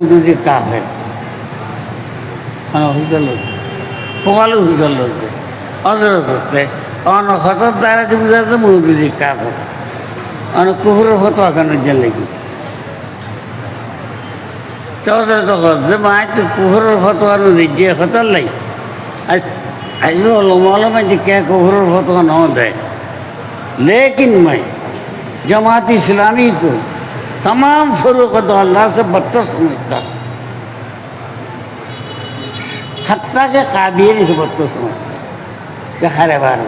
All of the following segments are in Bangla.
मुझे कहा है হুজাল হচ্ছে পোকালো হুজাল হচ্ছে অজরত হচ্ছে অন হতর দ্বারা যে বুঝাতে মুরুদি কাপ হতো অন কুহুরের হতো আঁকানোর জন্য কি অজরত হচ্ছে তো কুহুরের হতো আর যে হতর লাই আজ অলমালমে যে কে কুহুরের হতো ন দেয়। লেকিন মাই জমাত ইসলামী কই जमात इस्लामी को तमाम फरूकत अल्लाह से बदतर समझता हत्या के कादियनी से बदतर समझता দেখার এবার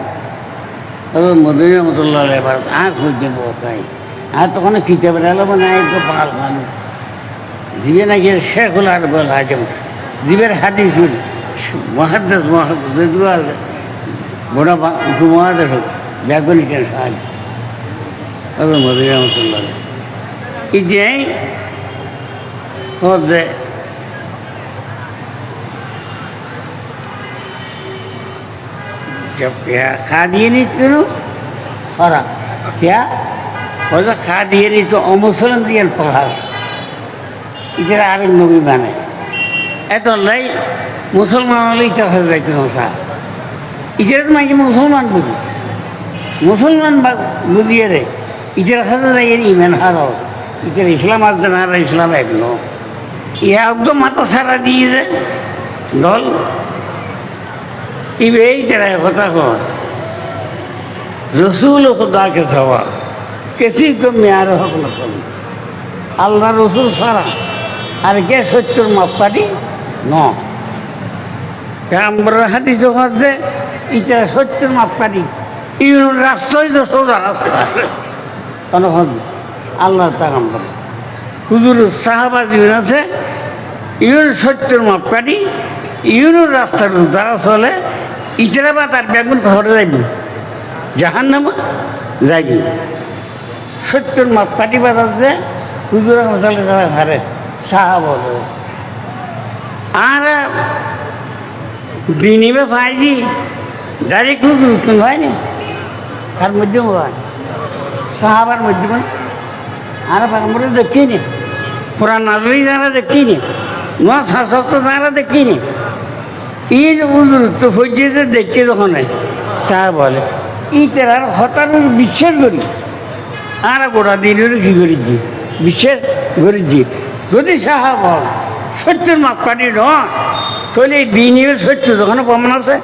মদুরি রহমতুল্লাহ এবার আঁখ হইতে বোকাই আর তখন কিতাবের এলো মানে একটু পাল মানুষ জীবে নাকি শেখ হল আর বল হাজম জীবের হাদিস মহাদ্দেশ মহাদ্দেশ আছে বড় মহাদেশ হোক ব্যাকরণিক সাহায্য তবে মদুরি রহমতুল্লাহ এই যে হচ্ছে जब क्या खा दिए नहीं तेरू खरा क्या ওটা খা দিয়ে নি তো অমুসলম দিয়ে পাহাড় ইতারা আরেক নবী মানে এত লাই মুসলমান হলে ইতার হাতে যাইতো না সা ইতারা তো মাইকে মুসলমান বুঝি মুসলমান বুঝিয়ে রে ইতার হাতে যাই ইমান হারো ইতার ইতেন ইসলাম আসবে না ಇತರ ಇಸ್ಲಾಂ ಆದ್ದನಾರ ಇಸ್ಲಾಂ ಆಗ್ನು মাথা সারা দিয়ে যে, দল। ইবে এই তেরা কথা কর রসুল খুদাকে সওয়া কেসি কো মেয়ার হক নসল আল্লাহ রসুল সারা আর কে সত্যর মাপকাঠি? ন। আমরা হাতি যখন যে ইতারা সত্যর মাপকাঠি। ইউন রাষ্ট্রই দোষ রাস্তা। তখন আল্লাহর পেগাম্বর হুজুর সাহাবা জীবন আছে ইউন সত্যর মাপকাঠি ইউনুর রাস্তার যারা চলে ইটারা বা তার বেগুন ঘরে যাইব জাহান নামা যাইব। সত্যর মাপকাঠি বাজার যে হুজুর মশালে যারা ঘরে সাহা বলে আর, বিনিমে পাইছি ডাইরেক্ট হুজুর হয়নি তার মধ্যে হয়। সাহাবার মধ্যে আর আমরা দেখিনি পুরান নাজরি যারা দেখিনি নয় শাসক তো তারা দেখিনি ইর উজুর তো ফজিয়ে দেখে যখন সাহা বলে ই তেরার হতার বিশ্বাস করি আর গোড়া দিনের কি করেছি বিশ্বাস করেছি যদি সাহা বল সত্যের মাপকাঠি নয় তাহলে এই দিনের সত্য যখন প্রমাণ আছে?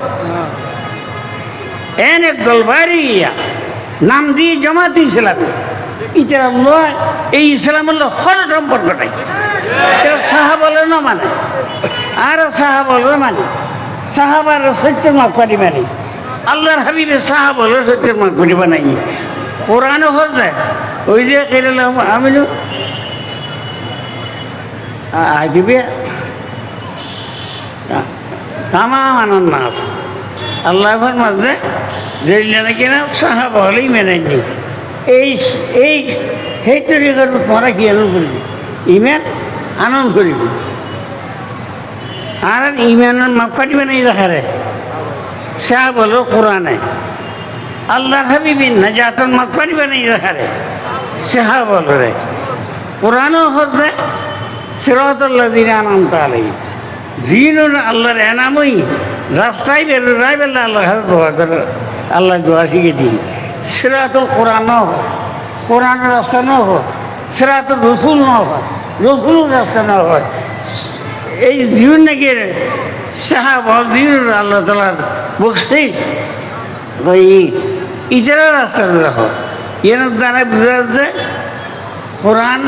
এন একদল বাড়ি নাম দিয়ে জমাতি ইসলাম নয় এই ইসলাম হলো হর সম্পর্কটাই এরা সাহা বলে না মানে? আর সাহা বলে মানে? সাহাবার সত্যের মাপকাঠি মানে? আল্লাহর হাবিবে সাহা বলে সত্যের মাপকাঠি বানাই। কোরআনে হচ্ছে ওই যে কেরালাম আমি আজিবে তামাম আনন্দ আছে আল্লাহর মাঝে যে নাকি না সাহা বলেই মেনে নি এই এই সেই তরিকার তোমরা আনন্দ করবি ইমান আনন্দ করবি। আর ইমানের মাপ কাটিবে না দেখারে শাহ বলো কোরআনে। আল্লাহ হাবিবি নাজাতন মাপ কাটিবে না দেখারে শাহ বলো রে। কোরআনও হচ্ছে সিরাতুল্লাহ দিন আনন্দ আলাই জিনুন আল্লাহর এনামই। রাস্তায় বেরো রায় বেলা আল্লাহ আল্লাহ দোয়া শিখে দিই। সিরাতুল কোরআনও কোরআনের রাস্তা ন হোক সিরাতুল রসুল ন হয় রসুল রাস্তা ন হয় এই জীবন নাকি সাহাব আল্লাহ তালার বসতেই ওই ইজারা রাস্তা রাখো এর দ্বারা বোঝা যাচ্ছে, কোরআন,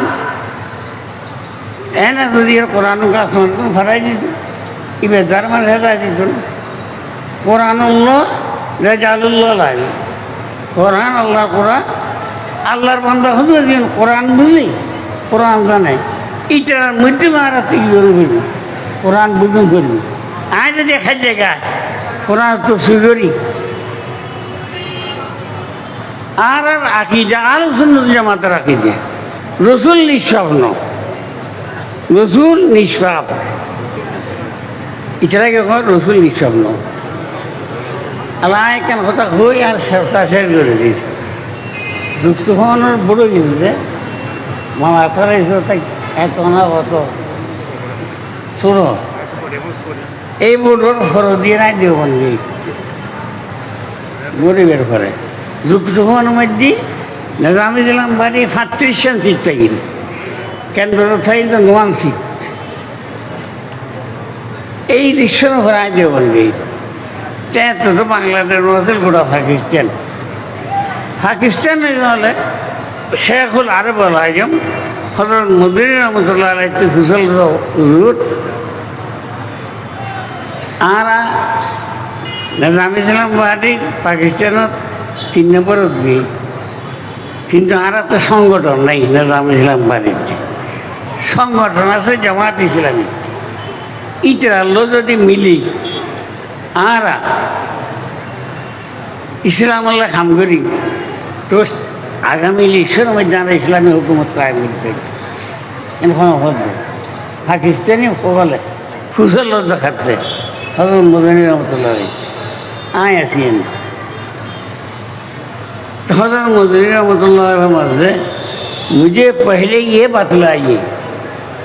এনে যদি কোরআন গাছ ফাটাই দিত ইবে মানে হেদায় দিত কোরআন রেজালুল্লাহ লাগে। কোরআন, আল্লাহ কোরআন। আল্লাহর বান্দা হুজুর দিন কোরআন বুঝি, কোরআন জানে। ইটার মধ্যে মারা তুই করবি কোরআন বুঝুন আয় যদি এক জায়গা। কোরআন তো সুগরি আর আর আকিদা, আল সুন্নত জামাতের আকিদে। রসুল নিঃস্বাপ ন। রসুল নিঃস্বাপ ইতারাকে কয়, রসুল নিঃস্বাপ ন। আল্লাহ কেন কথা হই আর সেটা শেষ করে দিয়েছে। দুঃখ হওয়ানোর বড় কিন্তু যে, মামা তাই এত না শুনো, এই বোর্ডর খরচ দিয়ে নাই দিব বন্ধি গরিবের ঘরে যুগযুগন মধ্যে নিজাম ইসলাম বাড়ি সাতত্রিশ জন সিট পাইল কেন্দ্র থাইল নোয়ান সিট এই দৃশ্যর ঘরে আই দিব বন্ধি তো তো বাংলাদেশ নজর গোটা পাকিস্তান পাকিস্তান হলে শেখুল আরব আজম, হজরত মদিন রহমতুল্লাহ আলাই হুসল হুজুর আর নিজাম ইসলাম বাহাদি পাকিস্তানত তিন নম্বরত গিয়ে কিন্তু আর তো সংগঠন নাই নিজাম ইসলাম বাড়িতে সংগঠন আছে জামাত ইসলামী ইতরাল্লো যদি মিলি আর ইসলাম আল্লাহ কাম করি তো আগামী ইলেকশনের মধ্যে আমরা ইসলামী হুকুমত কায়েম করতে এখন হবে পাকিস্তানি সকলে ফুসল লজ্জা খাটতে হবে মদনী রহমতুল্লাহ আয় আছি এনে तो हजरत मदनी रहमतुल्लाह से मुझे पहले ये बतलाइए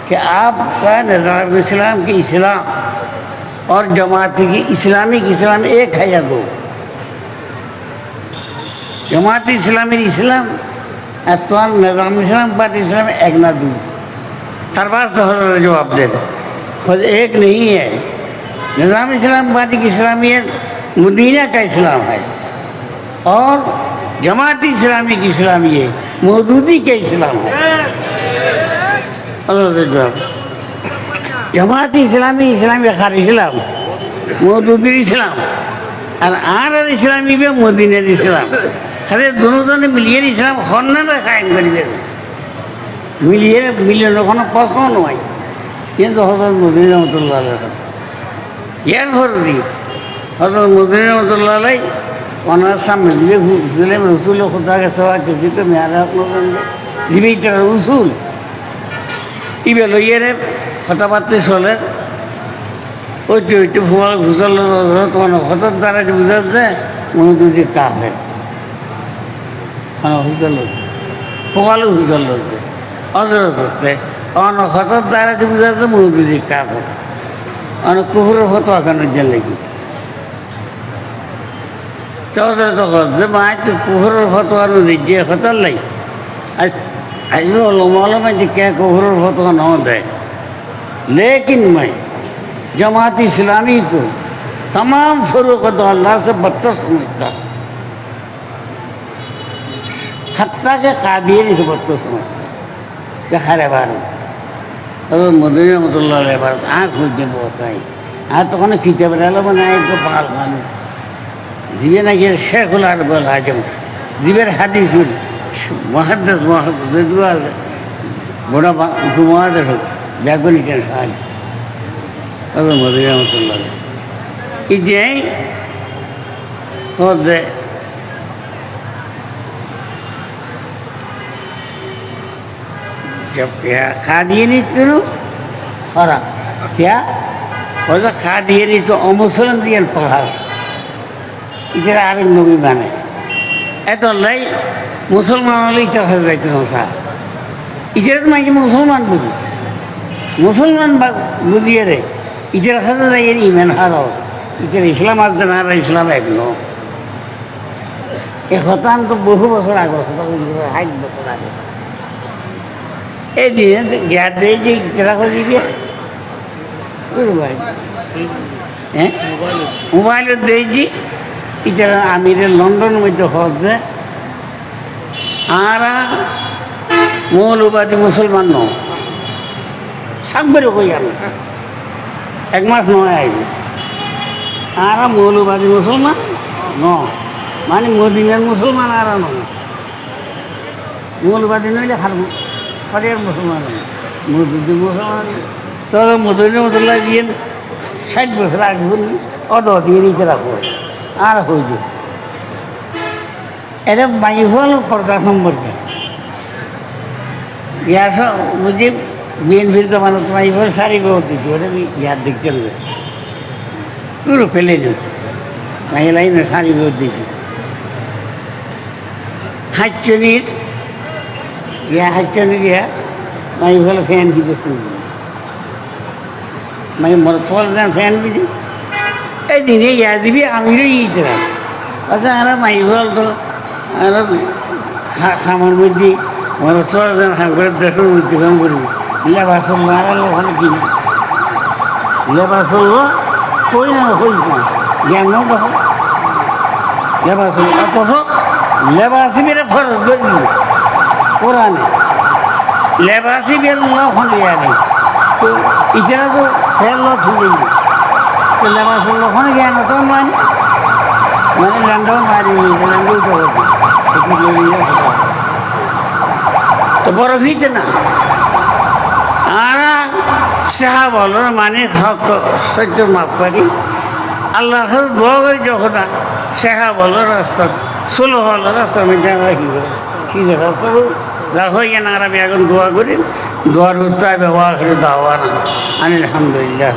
कि आपका नज़ार इस्लाम की इस्लाम और जमात की इस्लामिक इस्लाम एक है या दो जमात इस्लामी इस्लाम और तो निज़ाम इस्लाम पार्टी इस्लाम एक ना दो तरबाज तो हजरत जवाब दे दो खुद एक नहीं है निज़ाम इस्लाम पार्टी की इस्लामियत मदीना का इस्लाम है और जमात इस्लामी की इस्लामी है मौदूदी का इस्लाम है हजरत जवाब জামাত ইসলামে, ইসলাম খার ইসলাম, মদুদের ইসলাম, আর আর আর ইসলাম ইবে মদিনের ইসলাম। খালি দুজনে মিলিয়ে ইসলাম সন্ন্যানে কায়েম করিবে। মিলিয়ে মিলিয়ে কোনো প্রশ্ন নয় কিন্তু হজর মদিন রহমতুল্লাহ ইয়ার ফরদি হজর মদিন রহমতুল্লাহ ওনার সামনে দিবে হুসুলেম রসুল খোদা গেছে কিছুকে মেয়ারা দিবে এটা রসুল ইবে লইয়ে হতাপাত্রী চলের ওইটি ওইটি ফুয়াল ঘুষল মানে হতর দ্বারা যে বুঝা যায় মনে দুটি কাফের মানে হুজল ফুয়ালও হুজল হচ্ছে অজরত হচ্ছে অন হতর দ্বারা যে বুঝা যায় মনে দুটি কাফের অন কুহুরের হতো এখন জেল লেগে। চৌধুরী হত যে মা একটু কুহুরের হতো আর যে হতার লাই আজ আজ অলম অলমে যে কে কুহুরের হতো ন দেয় लेकिन मैं जमात इस्लामी को तमाम फरूकत अल्लाह से बदतर समझता हत्या के कादियनी से बदतर समझता कि हरे बार अब मदनी रमतुल्लाह बार आँख मुझे बहुत आई हाँ तो कहना खींचे बनालो बनाए तो पाल खानू जीवे ना ये शेख उल अरबल आजम जीवेर हादिस মহাদ্দাস মহাদ্দাস বড় উপমহাদেশ হোক ব্যাকুলিটান সাহায্য। তবে মধুরা মতন লাগে ইতি মধ্যে খা দিয়ে নিচ্ছিল খরা क्या হয়তো খা দিয়ে নিত অমুসলিম দিয়ে পাহাড়। এটা আরেক নবী মানে এত লাই মুসলমান হলে ইতিহাস যাইতো না ইতিহাস মাইকে মুসলমান বুঝি। মুসলমান বা বুঝিয়ে রে ইটার কাছে যাই ইমান হারো ইটার ইসলাম আর ইসলাম এক ন এ হতান তো বহু বছর আগে ষাট বছর আগে। এই দিনে জ্ঞান দেয় যে ইটারা দিবে। ভাই হ্যাঁ? মোবাইলত দিয়েছি আমিরের লন্ডনের মধ্যে হচ্ছে আর মৌলবাদী মুসলমান ন সাকবারে কই আমি এক মাস নয় আইবি। আর মৌলবাদী মুসলমান ন মানে মদিনার মুসলমান আর নয়। মৌলবাদী নইলে খার ফরিয়ার মুসলমান মধুদি মুসলমান তোর মধুদি মুসলমান দিয়ে ষাট বছর আগে অত দিয়ে নিতে রাখব আর হইল এটা বাই হল পর্দা সম্পর্কে। ইয়ার বুঝি বিএনপির তো মানুষ মাই হল সারি ব্যবহার দিচ্ছি ওটা ইয়ার দিক চলবে পুরো ফেলে দিল লাইনে সারি ব্যবহার দিচ্ছি হাইচনির ইয়া হাইচনির ইয়া মাই হল ফ্যান দিতে শুনবে মানে মোর ফলজান ফ্যান বিধি এই দিনে ইয়া দিবি, আমিরও ইতরা আচ্ছা আর মাই বল তো, আর খামার মধ্যে, মোর খাম করে দেশের মধ্যে কাম করবি লেবাস লাগালো ওখানে কিনে লেবাস হলো কই না হই না? জ্ঞান দেখো লেবাস হলো অথচ লেবাসি মেরে ফরজ করে দিল কোরআনে। লেবাসি বেল ন খলিয়া নেই তো ইতারা তো ফেল খুলে তো লেবাস হল ওখানে জ্ঞান তো মানে? মানে ল্যান্ডও মারি ল্যান্ডও তো বড় ভিতে না। সাহা বলো মানে হক সত্য মাফ করি। আল্লাহ দোয়া করি যখন সাহা বলো, রাস্তা, ষোলো হলো রাস্তা মধ্যে আমরা কী আমি এখন দোয়া করি। দোয়ার উত্তর ব্যবহার করে দাওয়া না আলহামদুলিল্লাহ।